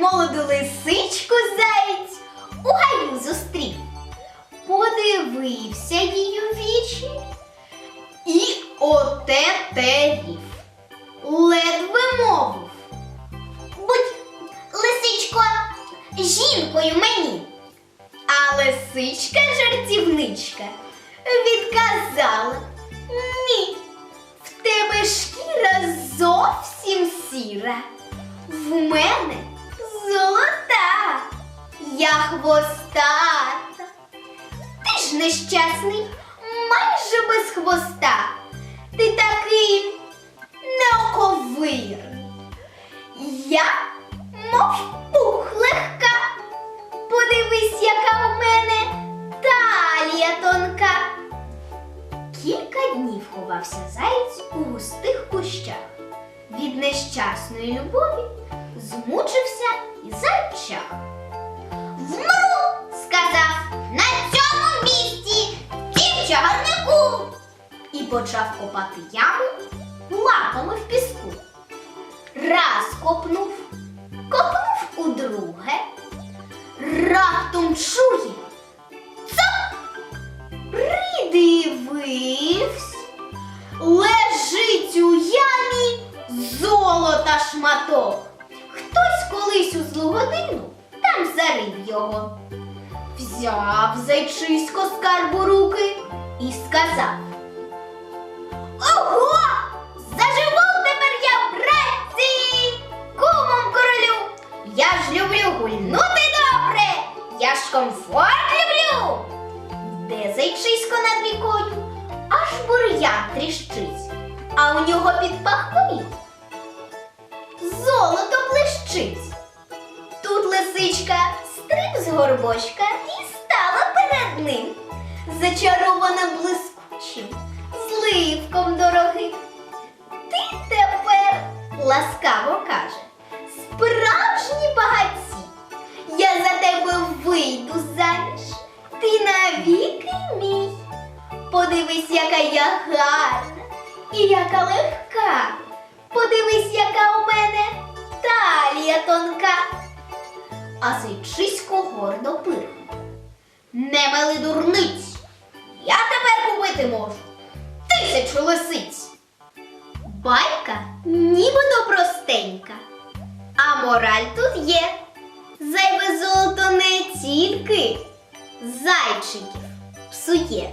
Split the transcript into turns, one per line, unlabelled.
Молоду лисичку заєць у гаю зустрів, подивився у вічі і отетерів, ледве мовив. Будь, лисичко, жінкою мені. А лисичка жартівничка відказала ні, в тебе шкіра зовсім сіра. В мене я хвостата. Ти ж нещасний, майже без хвоста. Ти такий неоковирний. Я, мов пух легка. Подивись, яка в мене талія тонка. Кілька днів ховався заєць у густих кущах. Від нещасної любові змучився і зайчах. Почав копати яму лапами в піску. Раз копнув, копнув удруге, раптом чує. Цап! Придивився, лежить у ямі золота шматок. Хтось колись у злу годину там зарив його. Взяв зайчисько скарб у руки і сказав. Ж люблю гульнути добре! Я ж комфорт люблю! Де зайчисько над рікою? Аж бур'ян тріщить, а у нього під пахвою золото блищить. Тут лисичка стриб з горбочка і стала перед ним, зачарована блискучим, зливком дорогим. Подивись, яка я гарна і яка легка. Подивись, яка у мене талія тонка. А зайчисько гордо пирхнув. Не мели дурниць. Я тепер купити можу тисячу лисиць. Байка нібито простенька, а мораль тут є. Зайве золото не тільки зайчиків псує,